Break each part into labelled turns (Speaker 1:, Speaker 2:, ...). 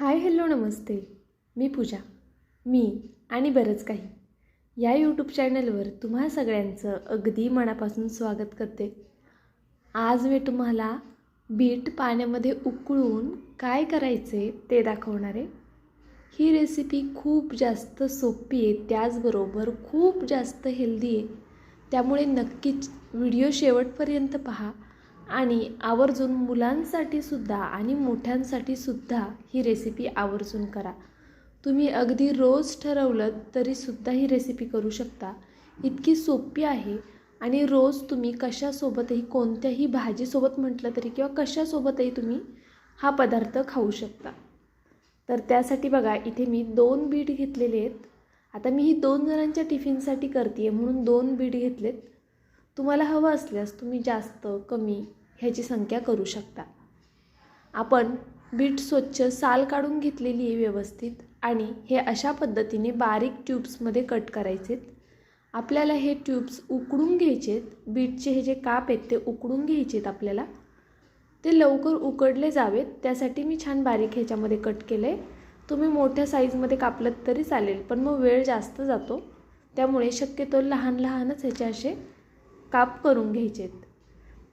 Speaker 1: Hi hello नमस्ते मी पूजा मी आणि बरंच काही. या यूट्यूब चॅनलवर तुम्हा सगळ्यांचं अगदी मनापासून स्वागत करते. आज मी तुम्हाला बीट पाण्यामध्ये उकळून काय करायचे ते दाखवणार आहे. ही रेसिपी खूप जास्त सोपी आहे त्याचबरोबर खूप जास्त हेल्दी आहे. त्यामुळे नक्कीच व्हिडिओ शेवटपर्यंत पहा. आणि आवर्जून मुलांसाठी सुद्धा आणि मोठ्यांसाठी सुद्धा ही रेसिपी आवर्जून करा. तुम्ही अगदी रोज ठरवलं तरीसुद्धा ही रेसिपी करू शकता. इतकी सोपी आहे आणि रोज तुम्ही कशासोबतही कोणत्याही भाजीसोबत म्हटलं तरी किंवा कशासोबतही तुम्ही हा पदार्थ खाऊ शकता. तर त्यासाठी बघा इथे मी दोन बीट घेतलेले आहेत. आता मी ही दोन जणांच्या टिफिनसाठी करते आहे म्हणून दोन बीट घेतलेत. तुम्हाला हवं असल्यास तुम्ही जास्त कमी ह्याची संख्या करू शकता. आपण बीट स्वच्छ साल काढून घेतलेली आहे व्यवस्थित आणि हे अशा पद्धतीने बारीक ट्यूब्समध्ये कट करायचेत. आपल्याला हे ट्यूब्स उकडून घ्यायचेत. बीटचे हे जे काप आहेत ते उकडून घ्यायचेत आपल्याला. ते लवकर उकडले जावेत. त्यासाठी मी छान बारीक ह्याच्यामध्ये कट केलं आहे तुम्ही मोठ्या साईजमध्ये कापलं तरी चालेल पण मग वेळ जास्त जातो. त्यामुळे शक्यतो लहान लहानच ह्याचे असे काप करून घ्यायचेत.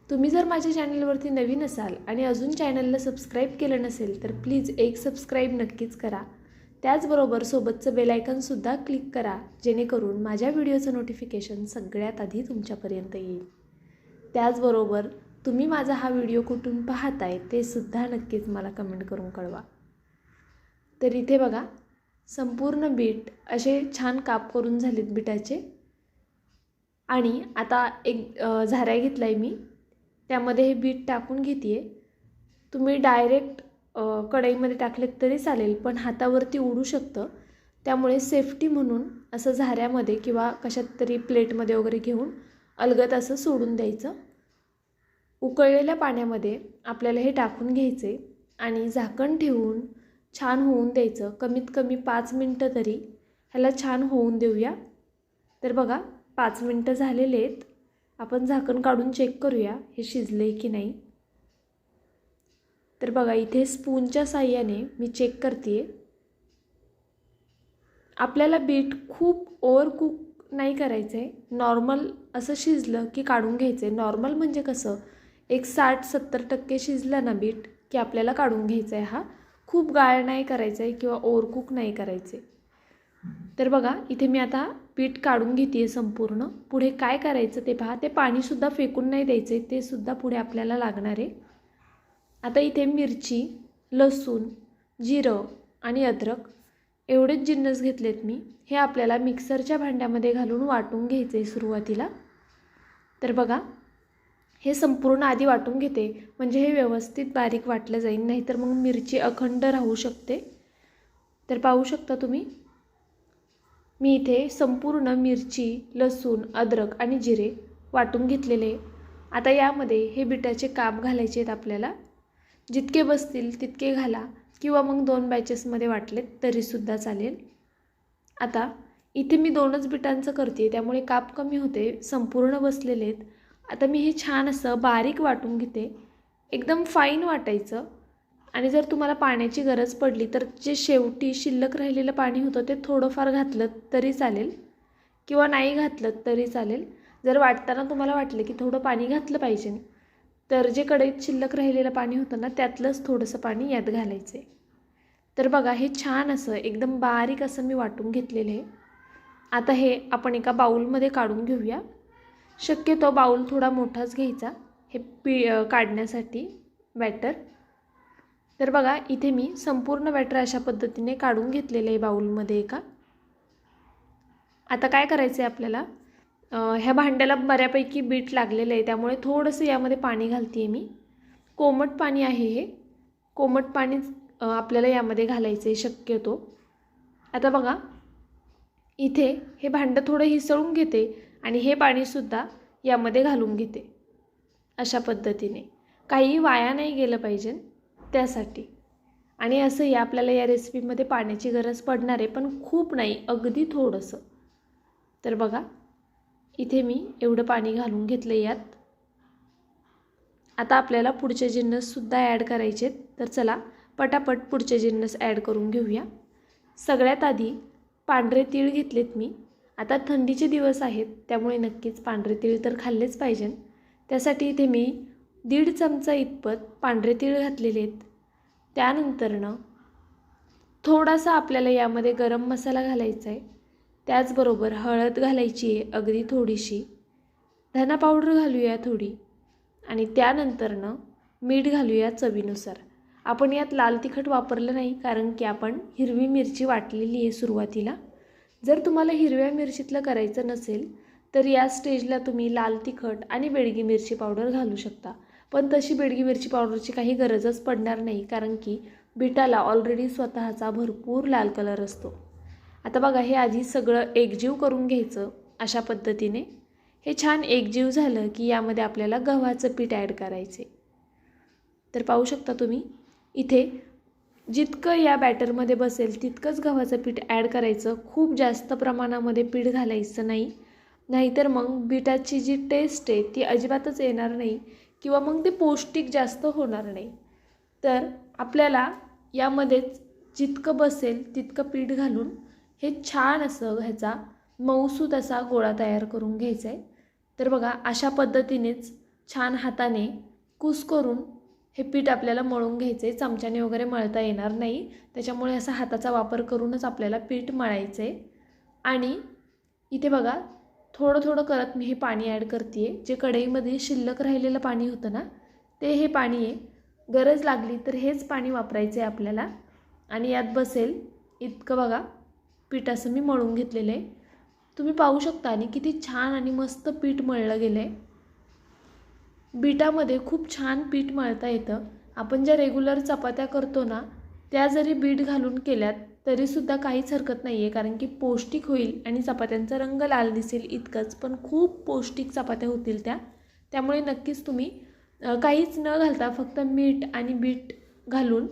Speaker 1: तुम्ही जर माझ्या चॅनलवरती नवीन असाल आणि अजून चॅनलला सबस्क्राईब केलं नसेल तर प्लीज एक सबस्क्राईब नक्कीच करा. त्याचबरोबर सोबतचं बेलायकनसुद्धा क्लिक करा जेणेकरून माझ्या व्हिडिओचं नोटिफिकेशन सगळ्यात आधी तुमच्यापर्यंत येईल. त्याचबरोबर तुम्ही माझा हा व्हिडिओ कुठून पाहताय ते सुद्धा नक्कीच मला कमेंट करून कळवा. तर इथे बघा संपूर्ण बीट असे छान काप करून झालेत बिटाचे. आणि आता एक झाऱ्या घेतला आहे मी. त्यामध्ये हे बीट टाकून घेते आहे तुम्ही डायरेक्ट कढईमध्ये टाकलेत तरी चालेल पण हातावरती उडू शकतं. त्यामुळे सेफ्टी म्हणून असं झाऱ्यामध्ये किंवा कशात तरी प्लेटमध्ये वगैरे घेऊन अलगत असं सोडून द्यायचं. उकळलेल्या पाण्यामध्ये आपल्याला हे टाकून घ्यायचे आणि झाकण ठेवून छान होऊन द्यायचं. कमीत कमी पाच मिनटं तरी ह्याला छान होऊन देऊया. तर बघा पाच मिनटं झालेले आहेत. आपण झाकण काढून चेक करूया हे शिजले की नाही. तर बघा इथे स्पूनच्या साह्याने मी चेक करते आपल्याला बीट खूप ओवर कुक नाही करायचं आहे नॉर्मल असं शिजलं की काढून घ्यायचं आहे नॉर्मल म्हणजे कसं? एक साठ सत्तर टक्के शिजलं ना बीट की आपल्याला काढून घ्यायचं आहे हा. खूप गाळ नाही करायचं आहे किंवा ओव्हर कुक नाही करायचे तर बघा इथे मी आता पीठ काढून घेते आहे संपूर्ण. पुढे काय करायचं ते पहा. ते पाणीसुद्धा फेकून नाही द्यायचं आहे ते सुद्धा पुढे आपल्याला लागणार आहे. आता इथे मिरची लसूण जिरं आणि अद्रक एवढेच जिन्नस घेतलेत मी. हे आपल्याला मिक्सरच्या भांड्यामध्ये घालून वाटून घ्यायचे सुरुवातीला. तर बघा हे संपूर्ण आधी वाटून घेते. म्हणजे हे व्यवस्थित बारीक वाटलं जाईल. नाहीतर मग मिरची अखंड राहू शकते. तर पाहू शकता तुम्ही? मी इथे संपूर्ण मिरची लसूण अद्रक आणि जिरे वाटून घेतलेले. आता यामध्ये हे बिटाचे काप घालायचे आहेत आपल्याला. जितके बसतील तितके घाला किंवा मग दोन बॅचेसमध्ये वाटलेत तरीसुद्धा चालेल. आता इथे मी दोनच बिटांचं करते त्यामुळे काप कमी होते संपूर्ण बसलेले आहेत. आता मी हे छान असं बारीक वाटून घेते. एकदम फाईन वाटायचं. आणि जर तुम्हाला पाण्याची गरज पडली तर जे शेवटी शिल्लक राहिलेलं पाणी होतं ते थोडंफार घातलं तरी चालेल किंवा नाही घातलं तरी चालेल. जर वाटताना तुम्हाला वाटलं की थोडं पाणी घातलं पाहिजे तर जे कढईत शिल्लक राहिलेलं पाणी होतं ना त्यातलंच थोडंसं पाणी यात घालायचं आहे तर बघा हे छान असं एकदम बारीक असं मी वाटून घेतलेलं आहे. आता हे आपण एका बाऊलमध्ये काढून घेऊया. शक्यतो बाऊल थोडा मोठाच घ्यायचा हे पी काढण्यासाठी बॅटर. तर बघा इथे मी संपूर्ण बॅटर अशा पद्धतीने काढून घेतलेलं आहे बाऊलमध्ये एका. आता काय करायचं आहे आपल्याला ह्या भांड्याला बऱ्यापैकी बीट लागलेलं आहे त्यामुळे थोडंसं यामध्ये पाणी घालते आहे मी. कोमट पाणी आहे हे. कोमट पाणी आपल्याला यामध्ये घालायचं आहे शक्यतो. आता बघा इथे हे भांडं थोडं हिसळून घेते आणि हे पाणीसुद्धा यामध्ये घालून घेते. अशा पद्धतीने. काही वाया नाही गेलं पाहिजे. त्यासाठी. आणि असंही आपल्याला या रेसिपीमध्ये पाण्याची गरज पडणार आहे पण खूप नाही अगदी थोडंसं. तर बघा इथे मी एवढं पाणी घालून घेतलं यात. आता आपल्याला पुढचे जिन्नससुद्धा ॲड करायचे तर चला पटापट पुढचे जिन्नस ॲड करून घेऊया. सगळ्यात आधी पांढरे तीळ घेतलेत मी. आता थंडीचे दिवस आहेत त्यामुळे नक्कीच पांढरे तीळ तर खाल्लेच पाहिजे त्यासाठी इथे मी दीड चमचा इतपत पांढरे तीळ घातलेले आहेत त्यानंतरनं थोडासा आपल्याला यामध्ये गरम मसाला घालायचा आहे त्याचबरोबर हळद घालायची आहे अगदी थोडीशी. धना पावडर घालूया थोडी. आणि त्यानंतरनं मीठ घालूया चवीनुसार. आपण यात लाल तिखट वापरलं नाही कारण की आपण हिरवी मिरची वाटलेली आहे सुरुवातीला. जर तुम्हाला हिरव्या मिरचीतलं करायचं नसेल तर या स्टेजला तुम्ही लाल तिखट आणि बेडगी मिरची पावडर घालू शकता. पण तशी बेडगी मिरची पावडरची काही गरजच पडणार नाही कारण की बिटाला ऑलरेडी स्वतःचा भरपूर लाल कलर असतो. आता बघा हे आधी सगळं एकजीव करून घ्यायचं अशा पद्धतीने. हे छान एकजीव झालं की यामध्ये आपल्याला गव्हाचं पीठ ॲड करायचे. तर पाहू शकता तुम्ही इथे जितकं या बॅटरमध्ये बसेल तितकंच गव्हाचं पीठ ॲड करायचं. खूप जास्त प्रमाणामध्ये पीठ घालायचं नाही. नाहीतर मग बिटाची जी टेस्ट आहे ती अजिबातच येणार नाही. किंवा मग ते पौष्टिक जास्त होणार नाही. तर आपल्याला यामध्येच जितकं बसेल तितकं पीठ घालून हे छान असं ह्याचा मऊसूत असा गोळा तयार करून घ्यायचा आहे. तर बघा अशा पद्धतीनेच छान हाताने कुस करून हे पीठ आपल्याला मळून घ्यायचं आहे. चमच्याने वगैरे मळता येणार नाही. त्याच्यामुळे असा हाताचा वापर करूनच आपल्याला पीठ मळायचं आहे. आणि इथे बघा थोडं थोडं करत मी हे पाणी ॲड करते आहे जे कढईमध्ये शिल्लक राहिलेलं पाणी होतं ना ते हे पाणी आहे. गरज लागली तर हेच पाणी वापरायचं आहे आपल्याला. आणि यात बसेल इतकं बघा पीठ असं मी मळून घेतलेलं आहे. तुम्ही पाहू शकता आणि किती छान आणि मस्त पीठ मळलं गेलं आहे बीटामध्ये खूप छान पीठ मळता येतं. आपण ज्या रेग्युलर चपात्या करतो ना त्या जरी बीट घालून केल्यात तरीसुद्धा काहीच हरकत नाही आहे कारण की पौष्टिक होईल आणि चपात्यांचा रंग लाल दिसेल इतकंच. पण खूप पौष्टिक चपात्या होतील त्या. त्यामुळे नक्कीच तुम्ही काहीच न घालता फक्त मीठ आणि बीट घालून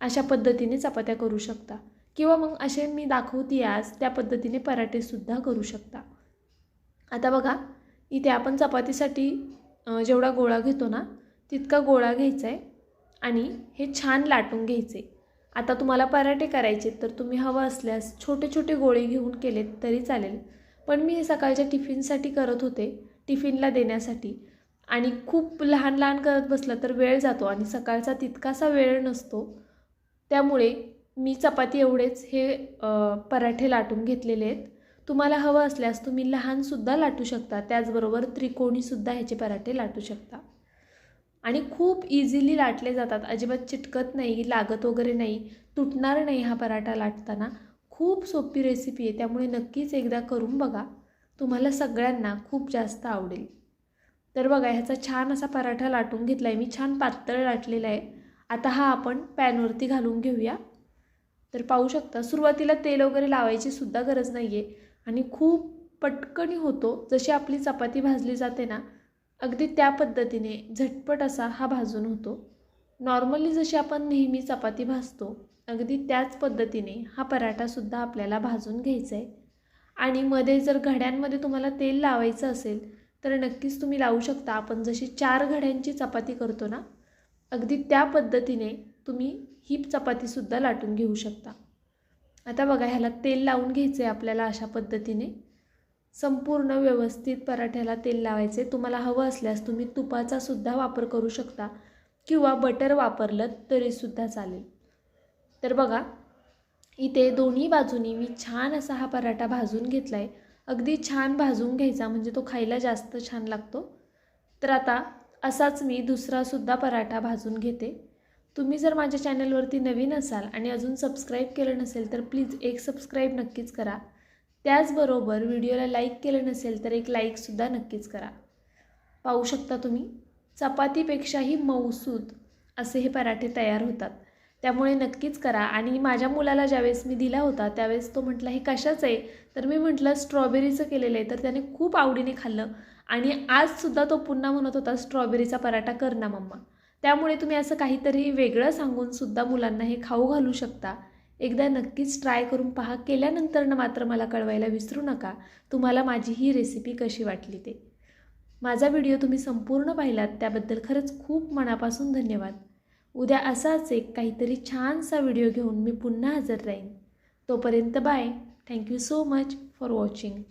Speaker 1: अशा पद्धतीने चपात्या करू शकता. किंवा मग असे मी दाखवते आज त्या पद्धतीने पराठेसुद्धा करू शकता. आता बघा इथे आपण चपातीसाठी जेवढा गोळा घेतो ना तितका गोळा घ्यायचा आहे आणि हे छान लाटून घ्यायचे आता तुम्हाला पराठे करायचे तर तुम्ही हवं असल्यास छोटे छोटे गोळे घेऊन केलेत तरी चालेल. पण मी हे सकाळच्या टिफिनसाठी करत होते टिफिनला देण्यासाठी. आणि खूप लहान लहान करत बसलं तर वेळ जातो आणि सकाळचा तितकासा वेळ नसतो. त्यामुळे मी चपाती एवढेच हे पराठे लाटून घेतलेले आहेत. तुम्हाला हवं असल्यास तुम्ही लहानसुद्धा लाटू शकता त्याचबरोबर त्रिकोणीसुद्धा ह्याचे पराठे लाटू शकता. आणि खूप इझिली लाटले जातात. अजिबात चिटकत नाही लागत वगैरे नाही तुटणार नाही हा पराठा लाटताना. खूप सोपी रेसिपी आहे. त्यामुळे नक्कीच एकदा करून बघा. तुम्हाला सगळ्यांना खूप जास्त आवडेल. तर बघा ह्याचा छान असा पराठा लाटून घेतला आहे मी. छान पातळ लाटलेला आहे. आता हा आपण पॅनवरती घालून घेऊया. तर पाहू शकता सुरुवातीला तेल वगैरे लावायची सुद्धा गरज नाही आहे आणि खूप पटकनी होतो. जशी आपली चपाती भाजली जाते ना अगदी त्या पद्धतीने झटपट असा हा भाजून होतो. नॉर्मली जशी आपण नेहमी चपाती भाजतो अगदी त्याच पद्धतीने हा पराठासुद्धा आपल्याला भाजून घ्यायचा आहे आणि मध्ये जर घड्यांमध्ये तुम्हाला तेल लावायचं असेल तर नक्कीच तुम्ही लावू शकता. आपण जशी चार घड्यांची चपाती करतो ना अगदी त्या पद्धतीने तुम्ही ही चपातीसुद्धा लाटून घेऊ शकता. आता बघा ह्याला तेल लावून घ्यायचं आहे आपल्याला अशा पद्धतीने. संपूर्ण व्यवस्थित पराठ्याला तेल लावायचे. तुम्हाला हवं असल्यास तुम्ही तुपाचा सुद्धा वापर करू शकता किंवा बटर वापरलं तरीसुद्धा चालेल. तर बघा इथे दोन्ही बाजूनी मी छान असा हा पराठा भाजून घेतला आहे अगदी छान भाजून घ्यायचा म्हणजे तो खायला जास्त छान लागतो. तर आता असाच मी दुसरासुद्धा पराठा भाजून घेते. तुम्ही जर माझ्या चॅनलवरती नवीन असाल आणि अजून सबस्क्राईब केलं नसेल तर प्लीज एक सबस्क्राईब नक्कीच करा. त्याचबरोबर व्हिडिओला लाईक केलं नसेल तर एक लाईकसुद्धा नक्कीच करा. पाहू शकता तुम्ही चपातीपेक्षाही मऊसूद असे हे पराठे तयार होतात. त्यामुळे नक्कीच करा आणि माझ्या मुलाला ज्यावेळेस मी दिला होता त्यावेळेस तो म्हटला हे कशाचं आहे? तर मी म्हटलं स्ट्रॉबेरीचं केलेलं आहे. तर त्याने खूप आवडीने खाल्लं आणि आजसुद्धा तो पुन्हा म्हणत होता स्ट्रॉबेरीचा पराठा कर ना मम्मा. त्यामुळे तुम्ही असं काहीतरी वेगळं सांगून सुद्धा मुलांना हे खाऊ घालू शकता. एकदा नक्कीच ट्राय करून पहा. केल्यानंतरनं मात्र मला कळवायला विसरू नका. तुम्हाला माझी ही रेसिपी कशी वाटली ते. माझा व्हिडिओ तुम्ही संपूर्ण पाहिलात. त्याबद्दल खरंच खूप मनापासून धन्यवाद. उद्या असाच एक काहीतरी छानसा व्हिडिओ घेऊन मी पुन्हा हजर राहीन. तोपर्यंत bye thank you so much for watching